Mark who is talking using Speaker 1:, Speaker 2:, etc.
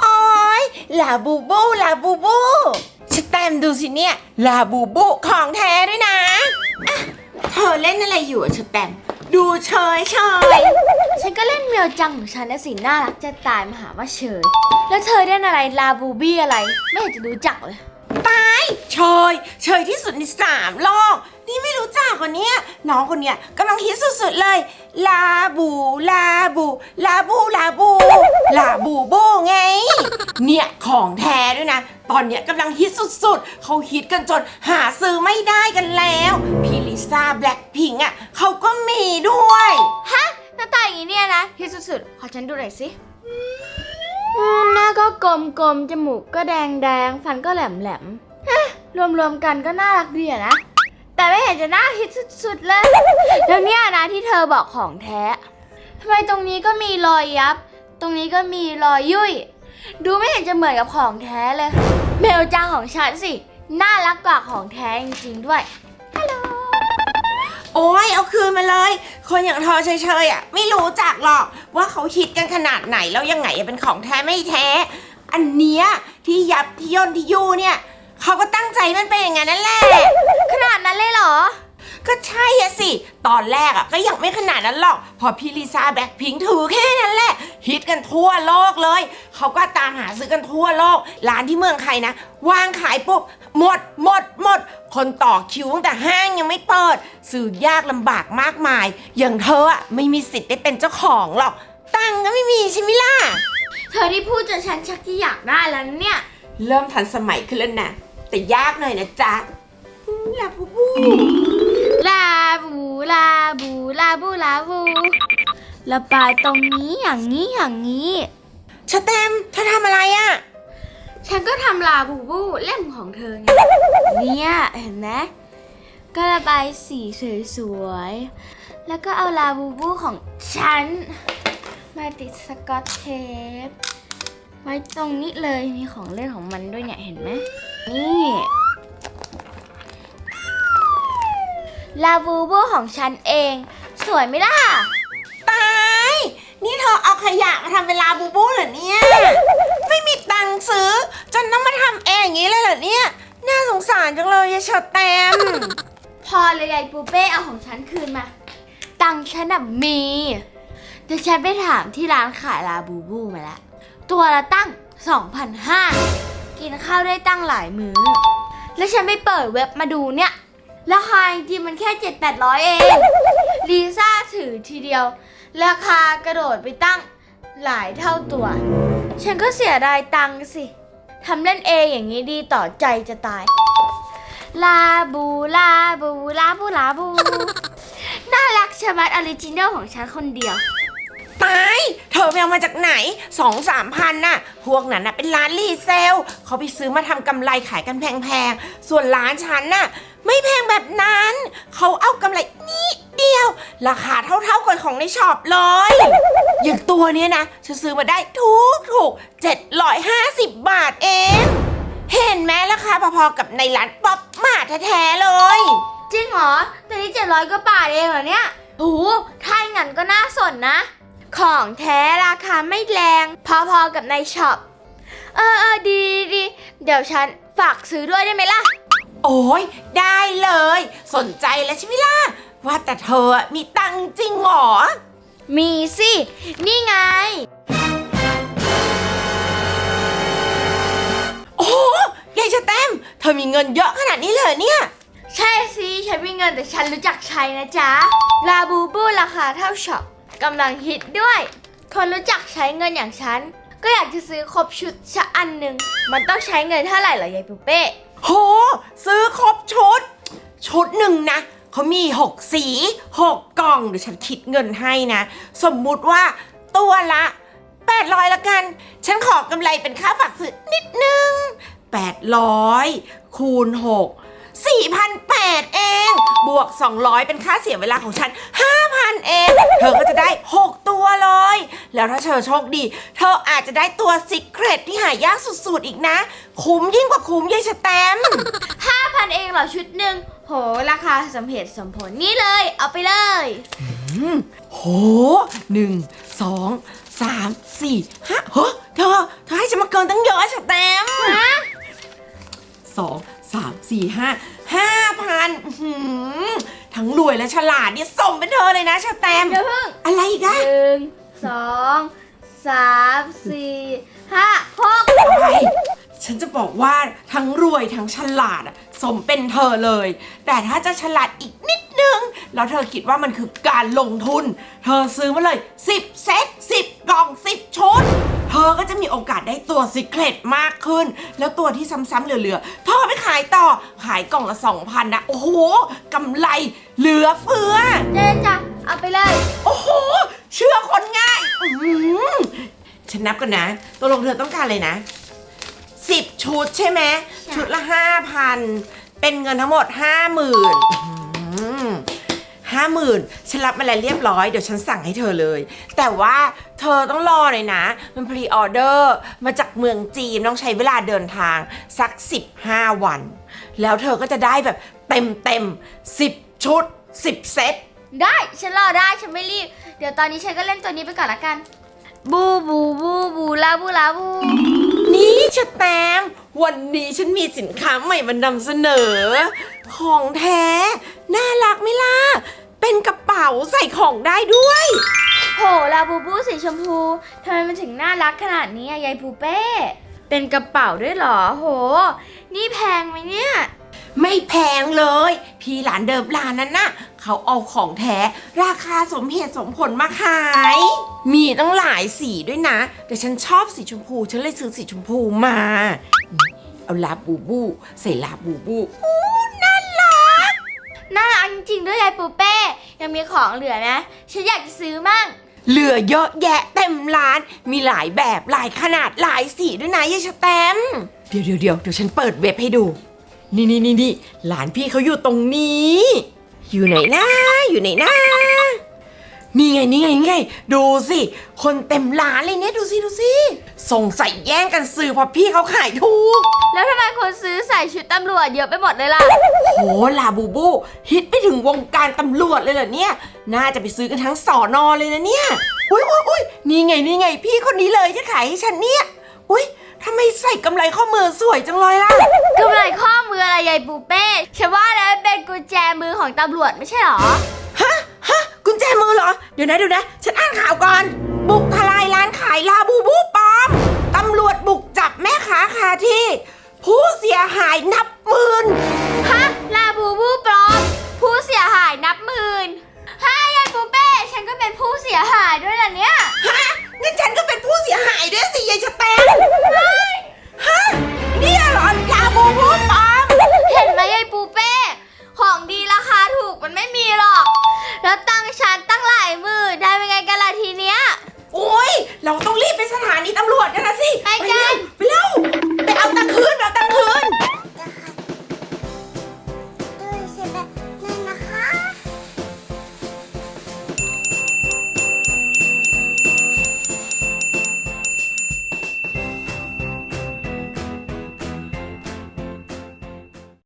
Speaker 1: โอ้ยลาบูบูลาบูบูชแตมป์ดูสิเนี่ยลาบูบูของแท้ด้วยนะอะเธอเล่นอะไรอยู่อะชแตมป์ดูเฉยเฉย
Speaker 2: ฉันก็เล่นเมียวจังของฉันนะสิน่ารักจะตายมาหาว่าเฉย แล้วเธอเล่นอะไรลาบูบี้อะไร ไม่เห็นจะรู้จักเลย
Speaker 1: ตาย เฉยเฉยที่สุดในสามโลก นี่ไม่รู้จักคนเนี้ยน้องคนเนี้ยกำลังฮิตสุดๆเลย ลาบู ลาบู ลาบู ลาบู ลาบูบูไง เนี่ยของแท้ด้วยนะ ตอนเนี้ยกำลังฮิตสุดๆ เขาฮิตกันจนหาซื้อไม่ได้กันแล้ว พี่ลิซ่าแบล็คพิงค์อะเขาก็มีด้วย
Speaker 2: ฮะ หน้าตาอย่างนี้เนี่ยนะที่สุดๆ ขอฉันดูหน่อยสิอืมหน้าก็กลมๆ จมูกก็แดงๆ ฟันก็แหลมๆฮะ รวมๆกันก็น่ารักดีอะนะ แต่ไม่เห็นจะน่าฮิตสุดๆเลย แล้วเนี่ยนะที่เธอบอกของแท้ทำไมตรงนี้ก็มีรอยยับ ตรงนี้ก็มีรอยยุ่ย ดูไม่เห็นจะเหมือนกับของแท้เลย เมลจังของฉันสิ น่ารักกว่าของแท้จริงๆด้วย
Speaker 1: โอ้ยเอาคืนมาเลย คนอย่างเธอเฉยๆอะไม่รู้จักหรอกว่าเขาฮิตกันขนาดไหนแล้วยังไงเป็นของแท้ไม่แท้ อันเนี้ยที่ยับที่ย่นที่ยูเนี่ย เขาก็ตั้งใจมันเป็นอย่างนั้นนั่นแหละ
Speaker 2: ขนาดนั้นเลยเหรอ
Speaker 1: ก็ใช่อะสิ ตอนแรกอะก็ยังไม่ขนาดนั้นหรอก พอพี่ลิซ่าแบ็คพิงค์ถือแค่นั้นแหละ ฮิตกันทั่วโลกเลย เขาก็ตามหาซื้อกันทั่วโลก ร้านที่เมืองไทยนะ วางขายปุ๊บ หมด หมด หมด คนต่อคิวตั้งแต่ห้างยังไม่เปิดซื้อยากลำบากมากมาย อย่างเธออะไม่มีสิทธิ์ได้เป็นเจ้าของหรอก ตังค์ก็ไม่มีใช่ไหมล่ะ
Speaker 2: เธอที่พูดจนฉันชักที่อยากได้แล้วเนี่ย
Speaker 1: เริ่มทันสมัยขึ้นแล้วนะ แต่ยากหน่อยนะจ๊ะอืมลาบูบู
Speaker 2: ลาบูลาบูลาบูลาบูระบายตรงนี้อย่างนี้อย่างนี้
Speaker 1: ชะแตมป์เธอทำอะไรอะ
Speaker 2: ฉันก็ทำลาบูบูเล่มของเธอไง เนี่ยเห็นไหมก็ระบายสีสวยๆ แล้วก็เอาลาบูบูของฉัน มาติดสกอตเทป ไว้ตรงนี้เลยมีของเล่นของมันด้วยเนี่ยเห็นไหม นี่ ลาบูบูของฉันเอง สวยไหมล่ะ
Speaker 1: ตาย นี่เธอเอาขยะมาทำเป็นลาบูบูเหรอเนี่ย ไม่มีตังค์ซื้อ จนต้องมาทำเองอย่างนี้เลยเหรอเนี่ย น่าสงสารจังเลยยายเชอแตม
Speaker 2: พอเลยยายปูเป้เอาของฉันคืนมา ตังค์ฉันน่ะมีแต่ฉันไปถามที่ร้านขายลาบูบูมาแล้ว ตัวละตั้ง 2,500 กินข้าวได้ตั้งหลายมื้อ แล้วฉันไปเปิดเว็บมาดูเนี่ย ราคาจริงมันแค่7-800เอง ลีซ่าถือทีเดียว ราคากระโดดไปตั้งหลายเท่าตัว ฉันก็เสียดายตังค์สิ ทำเล่นเองอย่างนี้ดีต่อใจจะตาย ลาบูลาบูลาบูลาบู น่ารักชะมัดออริจินัลของฉันคนเดียว
Speaker 1: ตาย เธอไปเอามาจากไหนสองสามพันน่ะ พวกนั้นน่ะเป็นร้านรีเซล เขาไปซื้อมาทำกำไรขายกันแพงๆ ส่วนร้านฉันน่ะ ไม่แพงแบบนั้น เขาเอากำไรนิดเดียว ราคาเท่าๆกับของในช็อปเลย อย่างตัวเนี้ยนะฉันซื้อมาได้ถูกถูก750บบาทเอง เห็นไหมราคาพอๆกับในร้านป๊อปมาร์ทแท้ๆเลย
Speaker 2: จริงเหรอแต่นี่เจ็ดร้อยก็บาทเองเหรอเนี่ยโอ้โหถ้าอย่างนั้นก็น่าสนนะ ของแท้ราคาไม่แรง พอๆกับในช็อป เออเออดีดีเดี๋ยวฉันฝากซื้อด้วยได้ไหมล่ะ
Speaker 1: โอ้ยได้เลย สนใจแล้วใช่ไหมล่ะ ว่าแต่เธอมีตังค์จริงเหรอ
Speaker 2: มีสิ นี่ไง
Speaker 1: โอ้โหยายชะแตมเธอมีเงินเยอะขนาดนี้เลยเหรอเนี่ย
Speaker 2: ใช่สิฉันมีเงินแต่ฉันรู้จักใช้นะจ๊ะลาบูบูราคาเท่าช็อป กำลังฮิตด้วย คนรู้จักใช้เงินอย่างฉัน ก็อยากจะซื้อครบชุดชะอันหนึ่ง มันต้องใช้เงินเท่าไหร่เหรอยายปูเป้
Speaker 1: โห ซื้อครบชุด ชุดหนึ่งนะ เขามี 6 สี 6 กล่องเดี๋ยวฉันคิดเงินให้นะ สมมุติว่าตัวละ 800ละกัน ฉันขอกำไรเป็นค่าฝากซื้อนิดนึง 800 คูณ 6 4,800 เอง บวก 200 เป็นค่าเสียเวลาของฉัน 5,000เอง เธอก็จะได้ 6 ตัวเลย แล้วถ้าเธอโชคดี เธออาจจะได้ตัวซิกเ e ตที่หายากสุดๆอีกนะ คุ้มยิ่งกว่าคุ้มยายสแตมป์
Speaker 2: 5,000เองเหรอชุดหนึ่งโห ราคาสมเหตุสมผลนี่เลย เอาไปเลย
Speaker 1: โหหนึ่งสองสามสี่ห้าเฮ้ยเธอ เธอให้ฉันมาเกินตั้งเยอะชะแตมป์
Speaker 2: ฮะ
Speaker 1: สองสามสี่ห้าห้า พันอื้อหือทั้งรวยและฉลาดเนี่ยสมเป็นเธอเลยนะชะแตมป์
Speaker 2: เดี๋ยวเพิ่ง
Speaker 1: อะไรอีกอะ
Speaker 2: หนึ่งสองสามสี่ห้าหก
Speaker 1: อะไรฉันจะบอกว่าทั้งรวยทั้งฉลาดอะสมเป็นเธอเลย แต่ถ้าจะฉลาดอีกนิดนึง แล้วเธอคิดว่ามันคือการลงทุน เธอซื้อมาเลย 10 เซต10 กล่อง 10 ชุดเธอก็จะมีโอกาสได้ตัวซิเครตมากขึ้น แล้วตัวที่ซ้ำๆเหลือๆเธอเอาไปขายต่อขายกล่องละ2,000นะโอ้โหกำไรเหลือเฟือ
Speaker 2: เจ๊จ้ะเอาไปเลย
Speaker 1: โอ้โห เชื่อคนง่ายอื้อหือฉันนับกันนะตกลงเธอต้องการเลยนะสิบชุดใช่ไหม
Speaker 2: ใช่
Speaker 1: ชุดละห้าพันเป็นเงินทั้งหมดห้า หมื่นห้าหมื่นฉันรับมาแล้วเรียบร้อยเดี๋ยวฉันสั่งให้เธอเลย แต่ว่าเธอต้องรอหน่อยนะ มันพรีออเดอร์มาจากเมืองจีนต้องใช้เวลาเดินทางสัก 15 วัน แล้วเธอก็จะได้แบบเต็มเต็มสิบชุด10เซต
Speaker 2: ได้ ฉันรอได้ ฉันไม่รีบ เดี๋ยวตอนนี้ฉันก็เล่นตัวนี้ไปก่อนละกัน บูบูบูบูลาบูลาบู
Speaker 1: นี่ชะแตมป์วันนี้ฉันมีสินค้าใหม่มานำเสนอ ของแท้ น่ารักไหมล่ะ เป็นกระเป๋าใส่ของได้ด้วย
Speaker 2: โหลาบูบูสีชมพูทำไมมันถึงน่ารักขนาดนี้อะยายปูเป้ เป็นกระเป๋าด้วยเหรอ โห นี่แพงไหมเนี่ย
Speaker 1: ไม่แพงเลย พี่หลานเดิมร้านนั้นน่ะ เขาเอาของแท้ ราคาสมเหตุสมผลมาขาย มีตั้งหลายสีด้วยนะ แต่ฉันชอบสีชมพู ฉันเลยซื้อสีชมพูมานี่เอาลาบูบูใส่ลาบูบูอู้น่ารัก
Speaker 2: น่ารักจริงๆด้วยยายปูเป้ ยังมีของเหลือนะฉันอยากจะซื้อมั่ง
Speaker 1: เหลือเยอะแยะเต็มร้าน มีหลายแบบหลายขนาดหลายสีด้วยนะยายชะแตมเดี๋ยวเดี๋ยวเดี๋ยวเดี๋ยวฉันเปิดเว็บให้ดู นี่นี่นี่นี่หลานพี่เขาอยู่ตรงนี้ อยู่ไหนนะอยู่ไหนนะนี่ไงนี่ไงนี่ไง ดูสิ คนเต็มร้านเลยเนี่ยดูสิดูสิ สงสัยแย่งกันซื้อเพราะพี่เขาขายถูก
Speaker 2: แล้วทำไมคนซื้อใส่ชุดตำรวจเยอะไปหมดเลยล่ะ
Speaker 1: โหลาบูบู ฮิตไปถึงวงการตำรวจเลยเหรอเนี่ย น่าจะไปซื้อกันทั้งสอนอเลยนะเนี่ย อุ้ยอุ้ยอุ้ยนี่ไงนี่ไงพี่คนนี้เลยที่ขายให้ฉันเนี่ย อุ้ยทำไมใส่กำไรข้อมือสวยจังเลยล่ะ
Speaker 2: กำไรข้อมืออะไรยายปูเป้ฉันว่าแล้วเป็นกุญแจมือของตำรวจไม่ใช่หรอ
Speaker 1: ฮะ ฮะ กุญแจมือเหรอ เดี๋ยวนะเดี๋ยวนะ ฉันอ่านข่าวก่อน บุกทลายร้านขายลาบูบูปลอมตำรวจบุกจับแม่ค้าคาที่ ผู้เสียหายนับหมื่น
Speaker 2: ฮะลาบูบูปลอม ผู้เสียหายนับหมื่นฮ่ายายปูเป้ ฉันก็เป็นผู้เสียหายด้วยล่ะเนี่ย
Speaker 1: ฮะงั้นฉันก็เป็นผู้เสียหายด้วยสิยายชะแตมฮะเนี่ยเหรอลาบูบูปลอม
Speaker 2: เห็นไหมยายปูเป้ ของดีราคาถูกมันไม่มีหรอก แล้วตังฉันตั้งหลายหมื่นได้เป็นไงกันล่ะทีเนี้ย
Speaker 1: โอ้ยเราต้องรีบไปสถานีตำรวจกัน Bài.